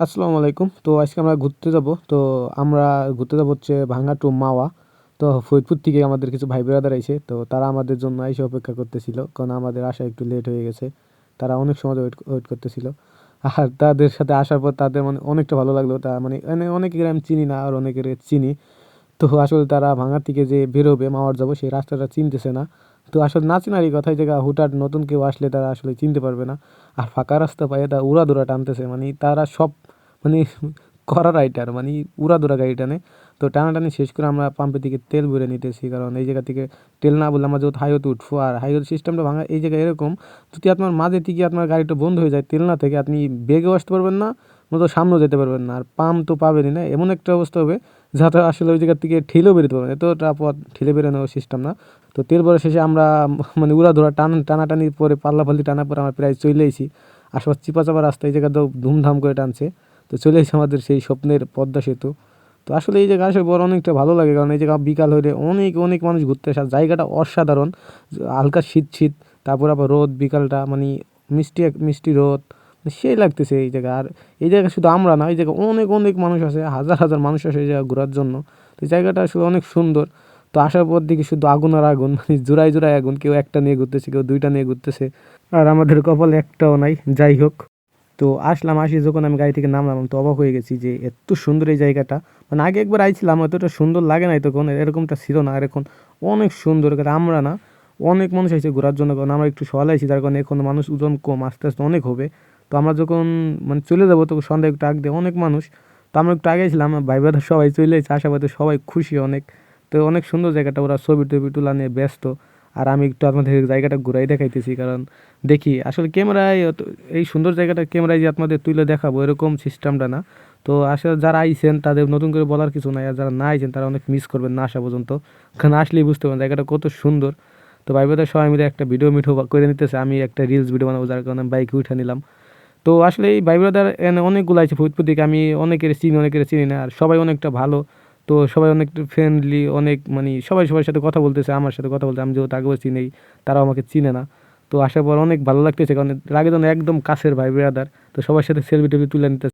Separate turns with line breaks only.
আসসালামু আলাইকুম। তো আজকে আমরা ঘুরতে যাব। তো আমরা ঘুরতে যাব হচ্ছে ভাঙ্গা টু মাওয়া। তো ফরিদপুর থেকে আমাদের কিছু ভাই বেড়াদার আইছে। তো তারা আমাদের জন্য এসে অপেক্ষা করতেছিল। কারণ আমাদের আসা একটু লেট হয়ে গেছে। তারা অনেক সময় ওয়েট ওয়েট করতেছিল। আর তাদের সাথে আসার পর তাদের মানে অনেকটা ভালো লাগল। তা মানে অনেকের আমি চিনি না আর অনেকের চিনি। তো আসলে তারা ভাঙার থেকে যে বেরোবে, মাওয়ার যাব, সেই রাস্তাটা চিনতেছে না। তো আসলে না চিনারই কথাই জায়গা হুটহাট নতুন কেউ আসলে তারা আসলে চিনতে পারবে না। আর ফাঁকা রাস্তা পায়ে তারা উড়াদুরা টানতেছে। মানে তারা সব মানে করা রাইটার মানে উড়া উড়াদুরা গাড়ি টানে তো টানাটানি শেষ করে আমরা পাম্পের দিকে তেল ভরে নিতেছি, কারণ এই জায়গা থেকে তেল না বললে আমরা যেহেতু হাইওতে উঠবো। আর হাইওয়ে সিস্টেমটা ভাঙা এই জায়গায় এরকম, যদি আপনার মাঝে থেকে আপনার গাড়িটা বন্ধ হয়ে যায়, তেল না থেকে আপনি বেগেও আসতে পারবেন না মতো সামনেও যেতে পারবেন না। আর পাম্প তো পাবেনই না, এমন একটা অবস্থা হবে, যাতে আসলে ওই জায়গার থেকে ঠেলেও বেরোতে পারবেন এতটা পথ ঠেলে বেরোনোর সিস্টেম না। তো তেল ভরা শেষে আমরা মানে উড়া ধরা টান, টানাটানি পরে পাল্লাপাল্লি টানার পরে আমরা প্রায় চলে এসেছি। আশপাশ চিপা চাপা রাস্তা, এই জায়গাতেও ধুমধাম করে টানছে। তো চলে এসে আমাদের সেই স্বপ্নের পদ্মা সেতু। তো আসলে এই জায়গা আসলে বড় অনেকটা ভালো লাগে, কারণ এই জায়গা বিকাল হলে অনেক অনেক মানুষ ঘুরতে আসে। জায়গাটা অসাধারণ। হালকা শীত শীত, তারপর আবার রোদ, বিকালটা মানে মিষ্টি এক, মিষ্টি রোদ সেই লাগতেছে এই জায়গা। আর এই জায়গা শুধু আমরা না, এই জায়গায় অনেক অনেক মানুষ আছে, হাজার হাজার মানুষ আসে এই জায়গা ঘোরার জন্য। তো জায়গাটা আসলে অনেক সুন্দর। তো আসার পর দিকে শুধু আগুন আর আগুন মানে জোড়ায় জোড়ায় আগুন। কেউ একটা নিয়ে ঘুরতেছে, কেউ দুইটা নিয়ে ঘুরতেছে। আর আমাদের কপাল একটাও নাই। যাই হোক। তো আসলাম, আসি যখন আমি গাড়ি থেকে নামলাম, তো অবাক হয়ে গেছি যে এত সুন্দর এই জায়গাটা। মানে আগে একবার আইছিলাম এতটা সুন্দর লাগে নাই তখন, এরকমটা ছিল না। আর এখন অনেক সুন্দর কারণ আমরা না, অনেক মানুষ আইছে ঘোরার জন্য, কারণ আমরা একটু সকালে আইছি তার কারণে এখন মানুষ ওজন কম, আস্তে আস্তে অনেক হবে। তো আমরা যখন মানে চলে যাব, তখন সন্ধ্যায় একটু আগ দিয়ে অনেক মানুষ, তো আমরা একটু আগে ছিলাম ভাই সবাই চলে এসেছে আশাবাদে সবাই খুশি অনেক। তো অনেক সুন্দর জায়গাটা, ওরা ছবি টবি তোলা নিয়ে ব্যস্ত। আর আমি একটু আপনাদের জায়গাটা ঘুরাই দেখাইতেছি, কারণ দেখি আসলে ক্যামেরায় এই সুন্দর জায়গাটা ক্যামেরায় যে আপনাদের তুলে দেখাবো, এরকম সিস্টেমটা না। তো আসলে যারা আইছেন, তাদের নতুন করে বলার কিছু নাই, আর যারা না আইছেন, তারা অনেক মিস করবেন না আসা পর্যন্ত। কারণ আসলেই বুঝতে পারবেন জায়গাটা কত সুন্দর। তো বোধহয় সবাই মিলে একটা ভিডিও মিঠো করে নিতেছে, আমি একটা রিলস ভিডিও বানাবো, যার কারণে বাইকে উঠে নিলাম। তো আসলে এই ভাই ব্রাদার এনে অনেকগুলো আছে ফরিদপুর থেকে আমি অনেকের চিনি অনেকের চিনি না, আর সবাই অনেকটা ভালো। তো সবাই অনেক ফ্রেন্ডলি অনেক মানে সবাই সবার সাথে কথা বলতেছে, আমার সাথে কথা বলতে, আমি যেহেতু আগেও চিনি তারাও আমাকে চিনে না। তো আসার পর অনেক ভালো লাগতেছে, কারণ রাগে যেন একদম কাছের ভাই ব্রাদার তো সবার সাথে সেলফি টেলফি তুলে নিতে